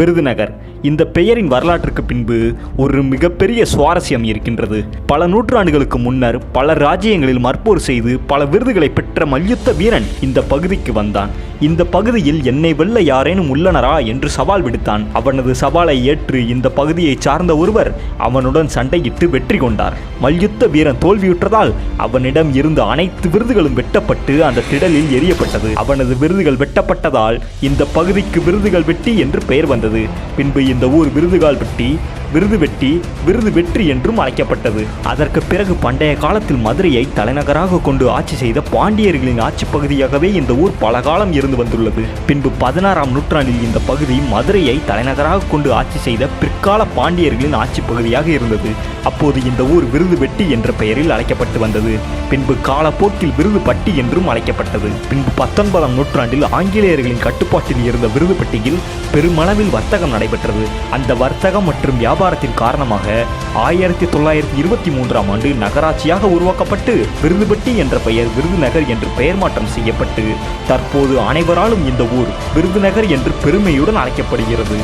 விருதுநகர். இந்த பெயரின் வரலாற்றுக்கு பின்பு ஒரு மிகப்பெரிய சுவாரஸ்யம் இருக்கின்றது. பல நூற்றாண்டுகளுக்கு முன்னர் பல ராஜ்யங்களில் மற்போர் செய்து பல விருதுகளை பெற்ற மல்யுத்த வீரன் இந்த பகுதிக்கு வந்தான். இந்த பகுதியில் என்னை வெல்ல யாரேனும் உள்ளனரா? என்று சவால் விடுத்தான். அவனது சவாலை ஏற்று இந்த பகுதியை சார்ந்த ஒருவர் அவனுடன் சண்டையிட்டு வெற்றி கொண்டார். மல்யுத்த வீரன் தோல்வியுற்றதால் அவனிடம் இருந்த அனைத்து விருதுகளும் வெட்டப்பட்டு அந்த திடலில் எரியப்பட்டது அவனது விருதுகள் வெட்டப்பட்டதால் இந்த பகுதிக்கு விருதுகள் வெட்டி என்று பெயர் வந்தது. பின்பு இந்த ஊர் விருதுகால் வெட்டி விருது வெட்டி விருது வெற்றி என்றும் அழைக்கப்பட்டது. அதற்கு பிறகு பண்டைய காலத்தில் மதுரையை தலைநகராக கொண்டு ஆட்சி செய்த பாண்டியர்களின் ஆட்சி பகுதியாகவே இந்த ஊர் பல காலம் இருந்து வந்துள்ளது. பின்பு பதினாறாம் நூற்றாண்டில் இந்த பகுதி மதுரையை தலைநகராக கொண்டு ஆட்சி செய்த பிற்கால பாண்டியர்களின் ஆட்சி பகுதியாக இருந்தது. அப்போது இந்த ஊர் விருது வெட்டி என்ற பெயரில் அழைக்கப்பட்டு வந்தது. பின்பு காலப்போக்கில் விருது பட்டி என்றும் அழைக்கப்பட்டது. பின்பு பத்தொன்பதாம் நூற்றாண்டில் ஆங்கிலேயர்களின் கட்டுப்பாட்டில் இருந்த விருதுப்பட்டியில் பெருமளவில் வர்த்தகம் நடைபெற்றது. அந்த வர்த்தகம் மற்றும் வியாபாரத்தின் காரணமாக ஆயிரத்தி தொள்ளாயிரத்தி இருபத்தி மூன்றாம் ஆண்டு நகராட்சியாக உருவாக்கப்பட்டு விருதுபட்டி என்ற பெயர் விருதுநகர் என்று பெயர் மாற்றம் செய்யப்பட்டு தற்போது அனைவராலும் இந்த ஊர் விருதுநகர் என்று பெருமையுடன் அழைக்கப்படுகிறது.